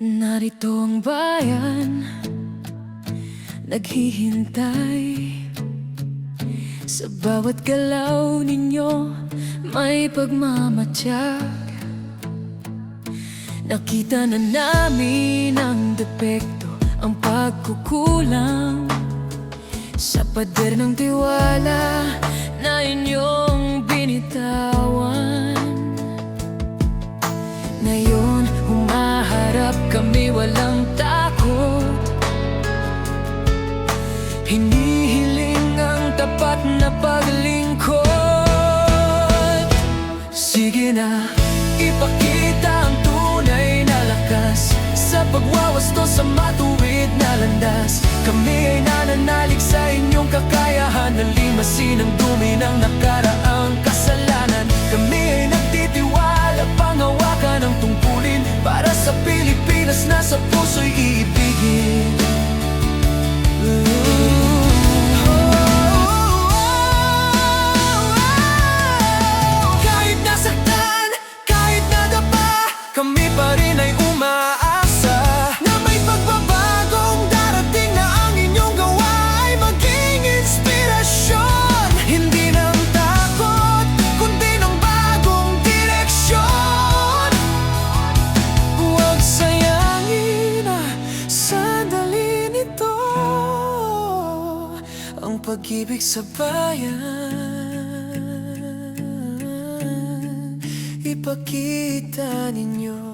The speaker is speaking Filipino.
Narito ang bayan. Naghihintay. Sa bawat galaw ninyo May pagmamatyak Nakita na namin ang depekto Ang pagkukulang. Sa pader ng tiwala Na inyong binitawan. Ngayon humaharap kami walang takot. Hinihiling ang tapat na paglingkod. Sige na, ipakita ang tunay na lakas. Sa pagwawasto sa matuwid na landas Kami ay nananalig sa inyong kakayahan. Nalimasin ang dumi ng nakaraang sa puso'y iibigin kahit nasaktan, kahit nadapa Kami pa rin ay Ang pag-ibig sa bayan. Ipakita ninyo